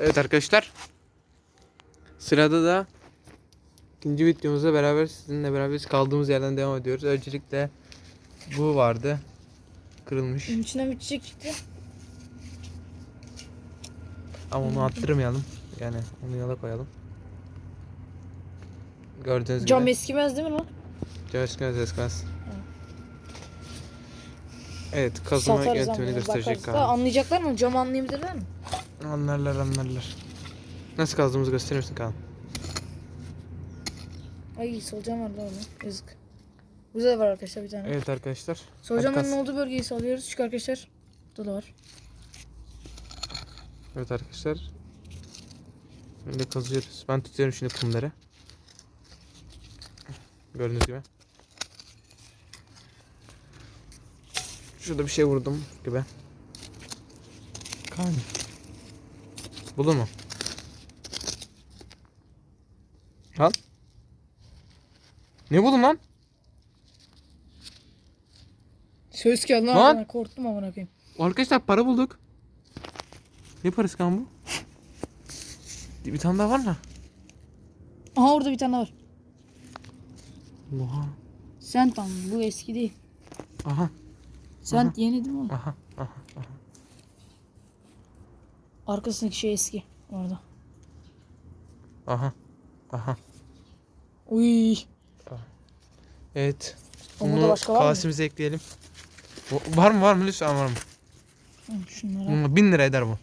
Evet arkadaşlar. Sırada da ikinci videomuzla beraber sizinle beraber kaldığımız yerden devam ediyoruz. Öncelikle bu vardı. Kırılmış. Bunun içinden bir çiçek çıktı. Ama onu attırmayalım. Yani onu yola koyalım. Gördüğünüz Cam gibi. eskimez değil mi lan? Cam eskimez eskimez. Evet kazıma Satarız yöntemini ama gösterecek da galiba. Anlayacaklar mı? Cam anlayabilirler mi? Anlarlar anlarlar. Nasıl kazdığımızı gösterir misin Kaan? Ay solucan var lan orada. Yazık. Burada da var arkadaşlar bir tane. Evet arkadaşlar. Solucanların Hadi kaz. olduğu bölgeyi salıyoruz. Çık arkadaşlar. Burada da var. Evet arkadaşlar. Böyle kazıyoruz. Ben tutuyorum şimdi kumları. Gördüğünüz gibi. Şurada bir şey vurdum gibi. Kan. Buldun mu? Al. Ne buldun lan? Söz geldi lan. Lan! Lan. Korktum amına koyayım. Arkadaşlar para bulduk. Ne parası kan bu? Bir tane daha var mı? Aha orada bir tane var. Oha. Sent ama bu eski değil. Aha. Sent yeni değil mi? Aha. Aha. Aha. Arkasındaki şey eski. Orada. Aha. Aha. Uy. Evet. Onda Bunu başka var mı? kasemize ekleyelim. Bu- Var mı var mı lütfen var mı? Hı, Şunlara. Hmm, Bin lira eder bu.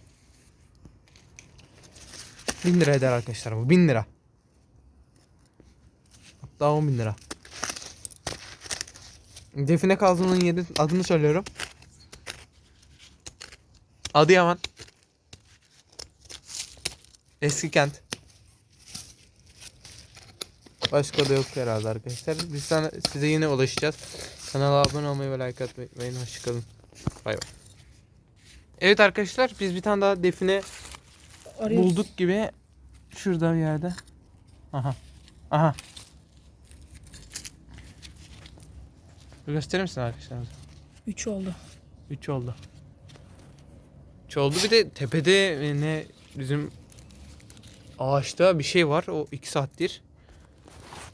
Bin lira eder arkadaşlar bu. Bin lira. Hatta on bin lira. Define kazmanın yeri adını söylüyorum. Adıyaman. Eski kent. Başka da yok herhalde arkadaşlar. Biz sana, size yine ulaşacağız. Kanala abone olmayı ve like atmayı unutmayın. Hoşçakalın. Bay bay. Evet arkadaşlar biz bir tane daha define Arıyoruz. bulduk gibi şurada bir yerde. Aha. Aha. Bir Gösterir misin arkadaşlar? 3 oldu. 3 oldu. 3 oldu bir de tepede e, ne bizim ağaçta bir şey var. O 2 saattir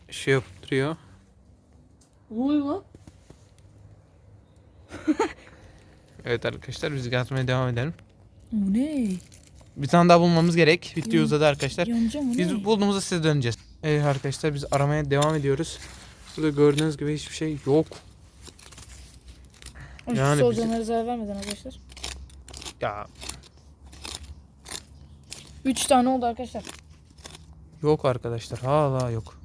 şey yaptırıyor. Ne oluyor lan? Evet arkadaşlar biz kazmaya devam edelim. Bu ne? Bir tane daha bulmamız gerek. Video uzadı arkadaşlar. Yanacağım Biz bulduğumuzda size döneceğiz. Evet arkadaşlar biz aramaya devam ediyoruz. Burada gördüğünüz gibi hiçbir şey yok. Ay, yani şu solucanlara zarar vermeden arkadaşlar. Ya 3 tane oldu arkadaşlar. yok arkadaşlar hala yok.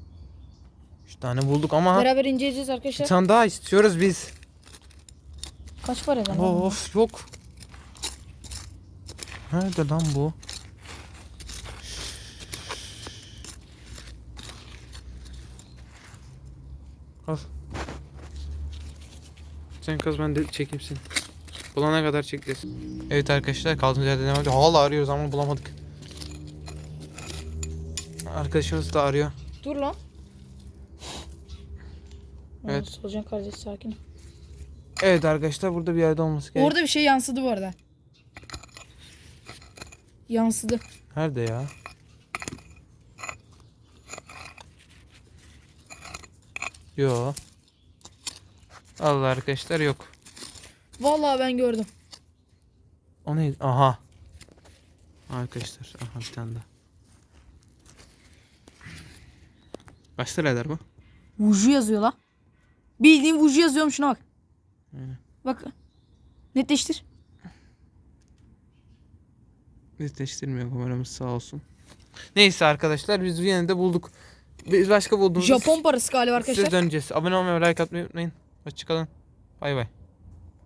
3 tane bulduk ama Beraber inceleyeceğiz bir arkadaşlar. tane daha istiyoruz biz. Kaç para eder lan? Of yok. Nerede lan bu? Al. Sen kaz ben de çekeyim seni. Bulana kadar çekeceğiz. Evet arkadaşlar kaldığımız yerden devam ediyor. Hala arıyoruz ama bulamadık. Arkadaşımız da arıyor. Dur lan. Evet. Aa, Solucan kardeş sakin. ol. Evet arkadaşlar burada bir yerde olması gerek. Orada bir şey yansıdı bu arada. Yansıdı. Nerede ya? Yo. Allah arkadaşlar yok. Vallahi ben gördüm. O neydi? Aha. Arkadaşlar aha bir tane daha. Kaç lira eder bu? Vuju yazıyor la. Bildiğin Vuju yazıyorum şuna bak. Aynen. Bak. Netleştir. Netleştirmiyor kameramız sağ olsun. Neyse arkadaşlar biz de bulduk. Biz başka bulduğumuz Japon parası galiba Size arkadaşlar. döneceğiz. Abone olmayı like atmayı unutmayın. Hoşçakalın. Bay bay.